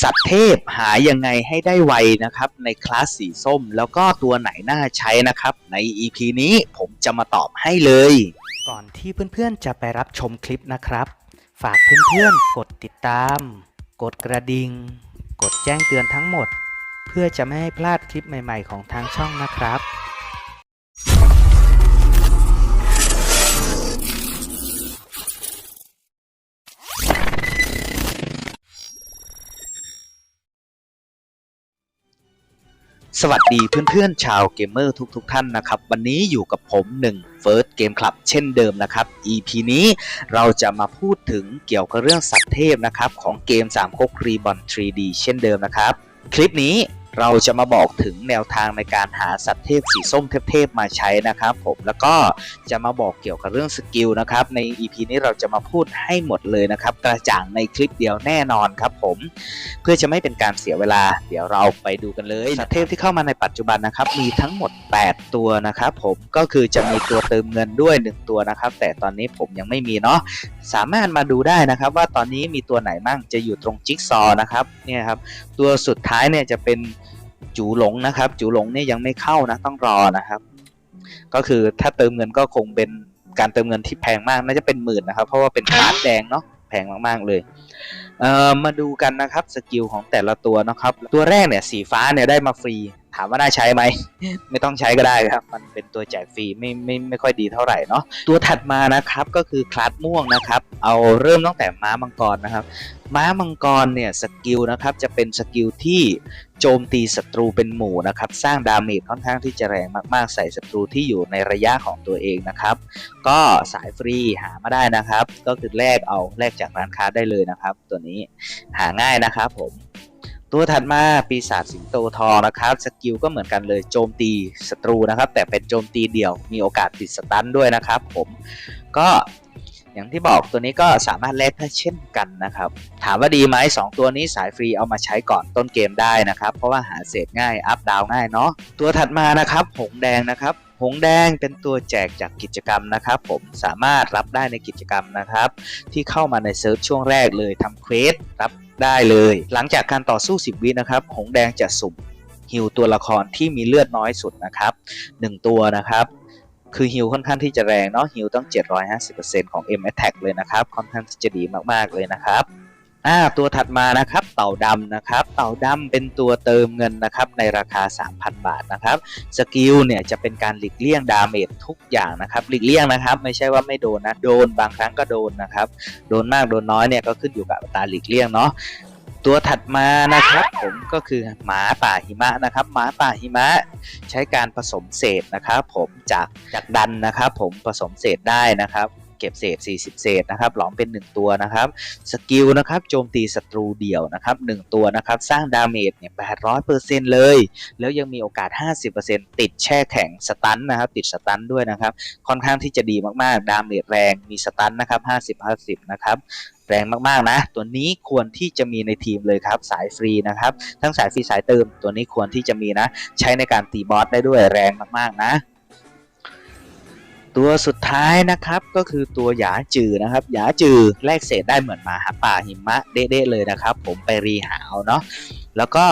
สัตว์เทพหายังไงให้ได้ไวนะครับ ในคลาสสีส้ม แล้วก็ตัวไหนน่าใช้นะครับ ใน EP นี้ผมจะมาตอบให้เลย ก่อนที่เพื่อนๆจะไปรับชมคลิปนะครับ ฝากเพื่อนๆกดติดตาม กดกระดิ่งกดแจ้งเตือนทั้งหมด เพื่อจะไม่ให้พลาดคลิปใหม่ ๆ ของทางช่องนะครับ สวัสดีเพื่อนๆ ชาวเกมเมอร์ทุกๆ ท่านนะครับ วันนี้อยู่กับผม1 First Game Club เช่นเดิมนะครับ EP นี้เราจะมาพูดถึงเกี่ยวกับเรื่องสัตว์เทพนะครับ ของเกม3ก๊กรีบอน 3D เช่นเดิมนะครับ คลิปนี้ เราจะมาบอกถึงแนวทางในการหาสัตว์เทพสีส้มเทพๆมาใช้นะครับผมแล้วก็จะมาบอกเกี่ยวกับเรื่องสกิลนะครับใน EP นี้เราจะมาพูดให้หมดเลยนะครับกระจ่างในคลิปเดียวแน่นอนครับผมเพื่อจะไม่เป็นการเสียเวลา เดี๋ยวเราไปดูกันเลยสัตว์เทพที่เข้ามาในปัจจุบันนะครับมีทั้งหมด 8 ตัวนะครับผมก็คือจะมีตัวเติมเงินด้วย 1 ตัวนะครับแต่ตอนนี้ผมยังไม่มีเนาะสามารถมาดูได้นะครับว่าตอนนี้มีตัวไหนมั่งจะอยู่ตรงจิ๊กซอว์นะครับเนี่ยครับตัวสุดท้ายเนี่ยจะเป็น จูหลงนะครับ จูหลงเนี่ยยังไม่เข้านะต้องรอนะครับ ก็คือถ้าเติมเงินก็คงเป็นการเติมเงินที่แพงมากน่าจะเป็นหมื่นนะครับ เพราะว่าเป็นคาร์ดแดงเนาะแพงมากๆเลยเอ่อมาดูกันนะครับสกิลของแต่ละตัวนะครับ ตัวแรกเนี่ยสีฟ้าเนี่ยได้มาฟรี ถามว่าน่าใช้ไหม ไม่ต้องใช้ก็ได้ครับ มันเป็นตัวแจกฟรีไม่ไม่ไม่ค่อยดีเท่าไหร่เนาะตัวถัดมานะครับก็คือคลาสม่วงนะครับ เอาเริ่มตั้งแต่ม้ามังกรนะครับ ม้ามังกรเนี่ยสกิลนะครับจะเป็นสกิลที่โจมตีศัตรูเป็นหมู่นะครับสร้างดาเมจค่อนข้างที่จะแรงมากๆ ใส่ศัตรูที่อยู่ในระยะของตัวเองนะครับ ก็สายฟรีหามาได้นะครับ ก็คือแลกเอาแลกจากร้านค้าได้เลยนะครับ ตัวนี้หาง่ายนะครับผมตัวถัดมาปีศาจสิงโตทองนะครับสกิลก็เหมือนกันเลยโจมตีศัตรูนะครับ แต่เป็นโจมตีเดี่ยวมีโอกาสติดสตันด้วยนะครับ ผมก็ อย่างที่บอกตัวนี้ก็สามารถแลกได้เช่นกันนะครับ ถามว่าดีไหมสองตัวนี้สายฟรีเอามาใช้ก่อนต้นเกมได้นะครับ เพราะว่าหาเศษง่ายอัพดาวง่ายเนาะตัวถัดมานะครับ หงแดงนะครับ หงแดงเป็นตัวแจกจากกิจกรรมนะครับ ผมสามารถรับได้ในกิจกรรมนะครับ ที่เข้ามาในเซิร์ฟช่วงแรกเลยทำเควสรับได้เลย หลังจากการต่อสู้ 10 วินะครับ หงแดงจะสุ่มฮิวตัวละครที่มีเลือดน้อยสุดนะครับ 1 ตัวนะครับ คือฮิวค่อนข้างที่จะแรงเนาะฮิวต้อง 750%ของ M Attack เลยนะครับ ค่อนข้างที่จะดีมากๆเลยนะครับอ่าตัวถัดมานะครับเต่าดำนะครับ เต่าดำเป็นตัวเติมเงินนะครับในราคา 3,000 บาทนะครับสกิลเนี่ยจะเป็นการหลีกเลี่ยงดาเมจทุกอย่างนะครับหลีกเลี่ยงนะครับไม่ใช่ว่าไม่โดนนะโดนบางครั้งก็โดนนะครับโดนมากโดนน้อยเนี่ยก็ขึ้นอยู่กับตาหลีกเลี่ยงเนาะ ตัวถัดมานะครับผมก็คือหมาป่าหิมะนะครับ หมาป่าหิมะใช้การผสมเศษนะครับ ผมจากจากดันนะครับ ผมผสมเศษได้นะครับเก็บเศษ 40 เศษนะครับ หลอมเป็น 1 ตัวนะครับ สกิลนะครับ โจมตีศัตรูเดี่ยวนะครับ 1 ตัวนะครับ สร้างดาเมจเนี่ย 800%เลย แล้วยังมีโอกาส 50%ติดแช่แข็งสตันนะครับ ติดสตันด้วยนะครับ ค่อนข้างที่จะดีมาก ๆ ดาเมจแรง มีสตันนะครับ 50-50 นะครับ แรงมากๆนะ ตัวนี้ควรที่จะมีในทีมเลยครับ สายฟรีนะครับ ทั้งสายฟรีสายเติม ตัวนี้ควรที่จะมีนะ ใช้ในการตีบอสได้ด้วยแรงมากๆนะตัวสุดท้ายนะครับก็คือตัวหยาจือนะครับหยาจือแลกเศษได้เหมือนมาหาป่าหิมะเด้ๆเลยนะครับ ผมไปรีหาเอาเนาะแล้วก็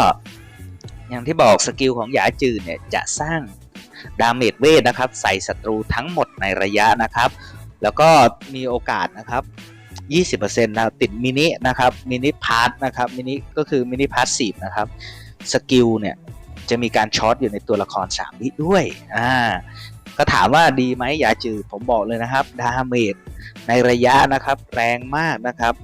อย่างที่บอกสกิลของหยาจือเนี่ยจะสร้างดาเมจเวทนะครับ ใส่ศัตรูทั้งหมดในระยะนะครับ แล้วก็มีโอกาสนะครับ 20%นะติดมินินะครับมินิพาร์ทนะครับมินิก็คือมินิพาร์ทสีนะครับสกิลเนี่ยจะมีการช็อตอยู่ในตัวละคร3วิด้วยอ่าก็ถามว่าดีไหมอย่าจืดผมบอกเลยนะครับดาเมจในระยะนะครับแรงมากนะครับ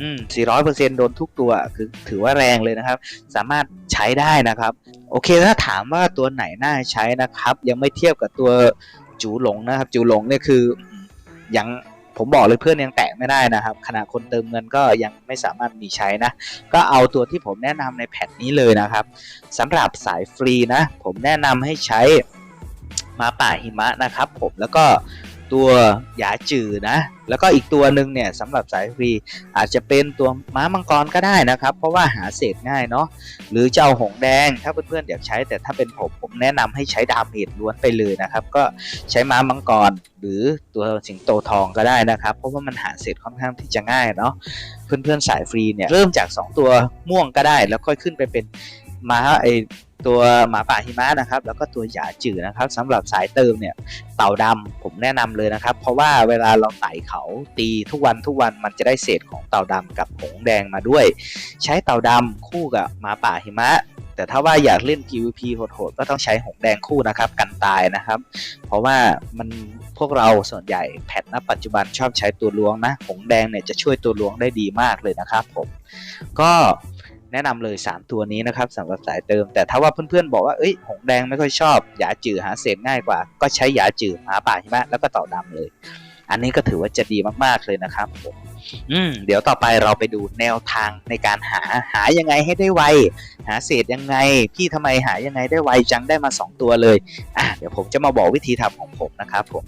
อืม400%โดนทุกตัวคือถือว่าแรงเลยนะครับ สามารถใช้ได้นะครับ โอเคถ้าถามว่าตัวไหนน่าใช้นะครับ ยังไม่เทียบกับตัวจูหลงนะครับ จูหลงเนี่ยคือยังผมบอกเลยเพื่อนยังแตะ ไม่ได้นะครับขณะคนเติมเงินก็ยังไม่สามารถมีใช้นะ ก็เอาตัวที่ผมแนะนำในแพทนี้เลยนะครับสำหรับสายฟรีนะ ผมแนะนำให้ใช้มาป่าหิมะนะครับผมแล้วก็ ตัวหยาจือนะ แล้วก็อีกตัวหนึ่งเนี่ยสำหรับสายฟรีอาจจะเป็นตัวม้ามังกรก็ได้นะครับ เพราะว่าหาเศษง่ายเนาะหรือเจ้าหงแดงถ้าเพื่อนๆอยากใช้ แต่ถ้าเป็นผมผมแนะนำให้ใช้ดาเมจล้วนไปเลยนะครับ ก็ใช้ม้ามังกรหรือตัวสิงโตทองก็ได้นะครับ เพราะว่ามันหาเศษค่อนข้างที่จะง่ายเนาะเพื่อนๆสายฟรีเนี่ยเริ่มจาก 2 ตัวม่วงก็ได้ แล้วค่อยขึ้นไปเป็นม้าไอ ตัวหมาป่าหิมะนะครับ แล้วก็ตัวหยาจืดนะครับสำหรับสายเติมเนี่ยเต่าดำผมแนะนำเลยนะครับ เพราะว่าเวลาเราไต่เขาตีทุกวันทุกวันมันจะได้เศษของเต่าดำกับหงแดงมาด้วย ใช้เต่าดำคู่กับหมาป่าหิมะ แต่ถ้าว่าอยากเล่น PVP โหดๆก็ต้องใช้หงแดงคู่นะครับ กันตายนะครับ เพราะว่ามันพวกเราส่วนใหญ่แพทณปัจจุบันชอบใช้ตัวล้วงนะหงแดงเนี่ยจะช่วยตัวล้วงได้ดีมากเลยนะครับผมก็ แนะนำเลย 3 ตัวนี้นะครับสำหรับสายเติม แต่ถ้าว่าเพื่อนๆบอกว่าเอ้ยหงแดงไม่ค่อยชอบหยาจืดหาเศษง่ายกว่า ก็ใช้หยาจืดหาป่าใช่ไหมแล้วก็ต่าดำเลย อันนี้ก็ถือว่าจะดีมากๆเลยนะครับผมอืมเดี๋ยวต่อไปเราไปดูแนวทางในการหาหายังไงให้ได้ไว หาเศษยังไง พี่ทำไมหายังไงได้ไวจังได้มา 2 ตัวเลยอะเดี๋ยวผมจะมาบอกวิธีทำของผมนะครับผม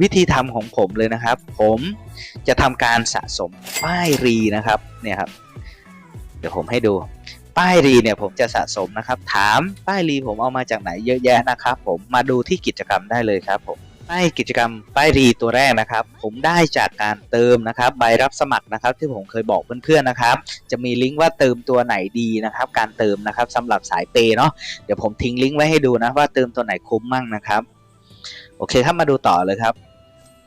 วิธีทำของผมเลยนะครับ ผมจะทำการสะสมป้ายรีนะครับเนี่ยครับ เดี๋ยวผมให้ดูป้ายรีเนี่ยผมจะสะสมนะครับ ถามป้ายรีผมเอามาจากไหนเยอะแยะนะครับ ผมมาดูที่กิจกรรมได้เลยครับผมป้ายกิจกรรมป้ายรีตัวแรกนะครับ ผมได้จากการเติมนะครับใบรับสมัครนะครับ ที่ผมเคยบอกเพื่อนๆนะครับ จะมีลิงก์ว่าเติมตัวไหนดีนะครับ การเติมนะครับสำหรับสายเปเนาะเดี๋ยวผมทิ้งลิงก์ไว้ให้ดูนะว่าเติมตัวไหนคุ้มมั่งนะครับ โอเคครับมาดูต่อเลยครับ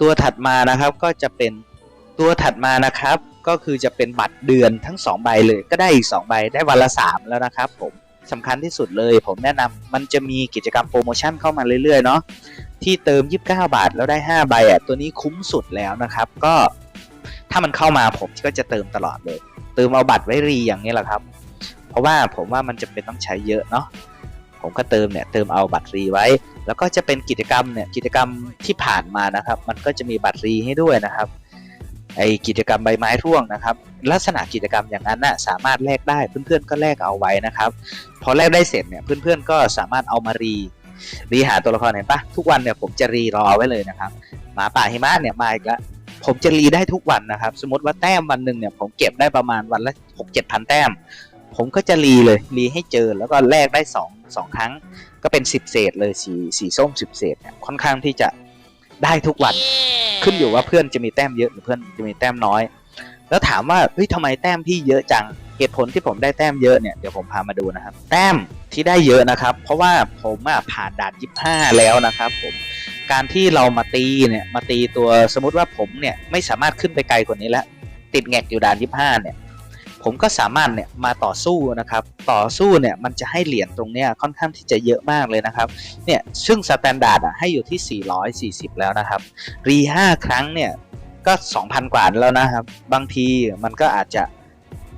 ตัวถัดมานะครับก็จะเป็นตัวถัดมานะครับ ก็คือจะเป็นบัตรเดือนทั้ง 2 ใบเลยก็ได้อีก 2 ใบได้วันละ 3 แล้วนะครับผมสำคัญที่สุดเลย ผมแนะนำมันจะมีกิจกรรมโปรโมชั่นเข้ามาเรื่อยๆเนาะที่เติม 29 บาทแล้วได้ 5 ใบอะตัวนี้คุ้มสุดแล้วนะครับ ก็ถ้ามันเข้ามาผมก็จะเติมตลอดเลย เติมเอาบัตรไว้รีอย่างนี้แหละครับ เพราะว่าผมว่ามันจะเป็นต้องใช้เยอะเนาะผมก็เติมเนี่ยเติมเอาบัตรรีไว้ แล้วก็จะเป็นกิจกรรมเนี่ยกิจกรรมที่ผ่านมานะครับ มันก็จะมีบัตรรีให้ด้วยนะครับ ไอกิจกรรมใบไม้ร่วงนะครับ ลักษณะกิจกรรมอย่างนั้นน่ะสามารถแลกได้เพื่อนๆก็แลกเอาไว้นะครับ พอแลกได้เสร็จเนี่ยเพื่อนๆก็สามารถเอามารีรีหาตัวละครเห็นปะทุกวันเนี่ยผมจะรีรอไว้เลยนะครับหมาป่าหิมะเนี่ยมาอีกแล้วผมจะรีได้ทุกวันนะครับ สมมติว่าแต้มวันหนึ่งเนี่ยผมเก็บได้ประมาณวันละหกเจ็ดพันแต้ม ผมก็จะรีเลยรีให้เจอแล้วก็แลกได้สองสองครั้ง ก็เป็น10เศษเลยสีสีส้ม10เศษเนี่ยค่อนข้างที่จะได้ทุกวัน ขึ้นอยู่ว่าเพื่อนจะมีแต้มเยอะหรือเพื่อนจะมีแต้มน้อย แล้วถามว่าเฮ้ยทำไมแต้มพี่เยอะจังเหตุผลที่ผมได้แต้มเยอะเนี่ยเดี๋ยวผมพามาดูนะครับ แต้มที่ได้เยอะนะครับ เพราะว่าผมผ่านด่าน25 แล้วนะครับผมการที่เรามาตีเนี่ยมาตีตัวสมมติว่าผมเนี่ยไม่สามารถขึ้นไปไกลกว่านี้แล้วติดแงกอยู่ด่าน25เนี่ย ผมก็สามารถเนี่ยมาต่อสู้นะครับ ต่อสู้เนี่ยมันจะให้เหรียญตรงเนี้ยค่อนข้างที่จะเยอะมากเลยนะครับ เนี่ยซึ่งสแตนดาร์ดอะให้อยู่ที่ 440 แล้วนะครับ รี5ครั้งเนี่ยก็ 2,000 กว่าแล้วนะครับ บางทีมันก็อาจจะ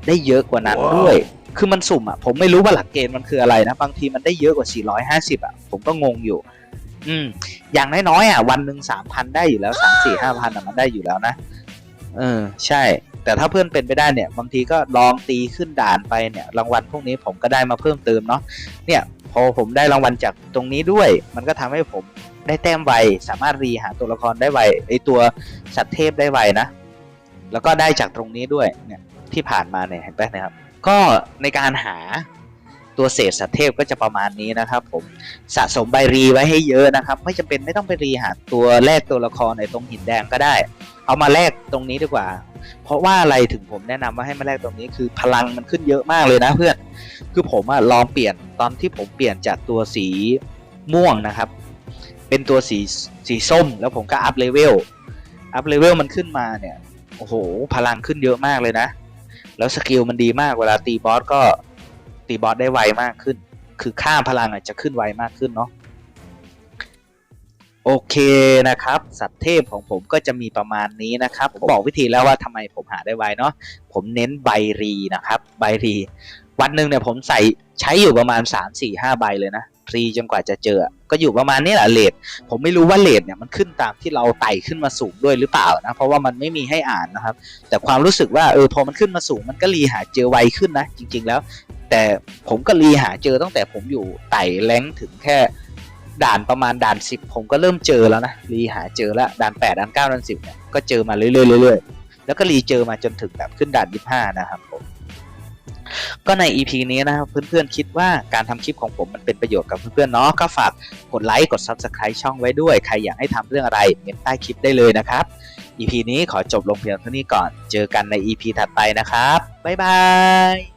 ได้เยอะกว่านั้นด้วย คือมันสุ่มอะ ผมไม่รู้ว่าหลักเกณฑ์มันคืออะไรนะ บางทีมันได้เยอะกว่า 450 อะ ผมก็งงอยู่ อืม อย่างน้อยๆอะ วันหนึ่ง3,000 ได้อยู่แล้ว 3 4 5,000อะ มันได้อยู่แล้วนะ เออ ใช่ แต่ถ้าเพื่อนเป็นไปได้เนี่ยบางทีก็ลองตีขึ้นด่านไปเนี่ยรางวัลพวกนี้ผมก็ได้มาเพิ่มเติมเนาะเนี่ยพอผมได้รางวัลจากตรงนี้ด้วย มันก็ทำให้ผมได้แต้มไวสามารถรีหาตัวละครได้ไวไอตัวสัตว์เทพได้ไวนะแล้วก็ได้จากตรงนี้ด้วยเนี่ยที่ผ่านมาเนี่ยเห็นไหมนะครับ ก็ในการหาตัวเศษสัตว์เทพก็จะประมาณนี้นะครับ ผมสะสมใบรีไว้ให้เยอะนะครับ ไม่จำเป็นไม่ต้องไปรีหาตัวแรกตัวละครในตรงหินแดงก็ได้ เอามาแลกตรงนี้ดีกว่า เพราะว่าอะไรถึงผมแนะนำว่าให้มาแลกตรงนี้คือพลังมันขึ้นเยอะมากเลยนะเพื่อน คือผมอะลองเปลี่ยนตอนที่ผมเปลี่ยนจากตัวสีม่วงนะครับ เป็นตัวสีสีส้ม แล้วผมก็อัพเลเวล อัพเลเวลมันขึ้นมาเนี่ย โอ้โห พลังขึ้นเยอะมากเลยนะ แล้วสกิลมันดีมากเวลาตีบอสก็ตีบอสได้ไวมากขึ้น คือค่าพลังอาจจะขึ้นไวมากขึ้นเนาะ โอเคนะครับ สัตว์เทพของผมก็จะมีประมาณนี้นะครับผมบอกวิธีแล้วว่าทำไมผมหาได้ไวเนาะผมเน้นใบรีนะครับ ใบรี วันหนึ่งเนี่ยผมใส่ใช้อยู่ประมาณ 3 4 5 ใบเลยนะรีจนกว่าจะเจอ ก็อยู่ประมาณนี้แหละเลทผมไม่รู้ว่าเลทเนี่ยมันขึ้นตามที่เราไต่ขึ้นมาสูงด้วยหรือเปล่านะ เพราะว่ามันไม่มีให้อ่านนะครับ แต่ความรู้สึกว่าเออพอมันขึ้นมาสูงมันก็รีหาเจอไวขึ้นนะ จริง ๆ แล้ว แต่ผมก็รีหาเจอตั้งแต่ผมอยู่ไต่แรงถึงแค่ ด่านประมาณด่าน 10 ผมก็เริ่มเจอแล้วนะรีหาเจอแล้วด่าน 8 ด่าน 9 ด่าน 10เนี่ยก็เจอมาเรื่อยๆเรื่อยๆแล้วก็รีเจอมาจนถึงแบบขึ้นด่าน 25 นะครับผมก็ใน EP นี้นะครับเพื่อนๆคิดว่าการทำคลิปของผมมันเป็นประโยชน์กับเพื่อนๆเนาะก็ฝากกดไลค์กด Subscribe ช่องไว้ด้วย ใครอยากให้ทำเรื่องอะไรเมนใต้คลิปได้เลยนะครับ EP นี้ขอจบลงเพียงเท่านี้ก่อน เจอกันใน EP ถัดไปนะครับบ๊ายบาย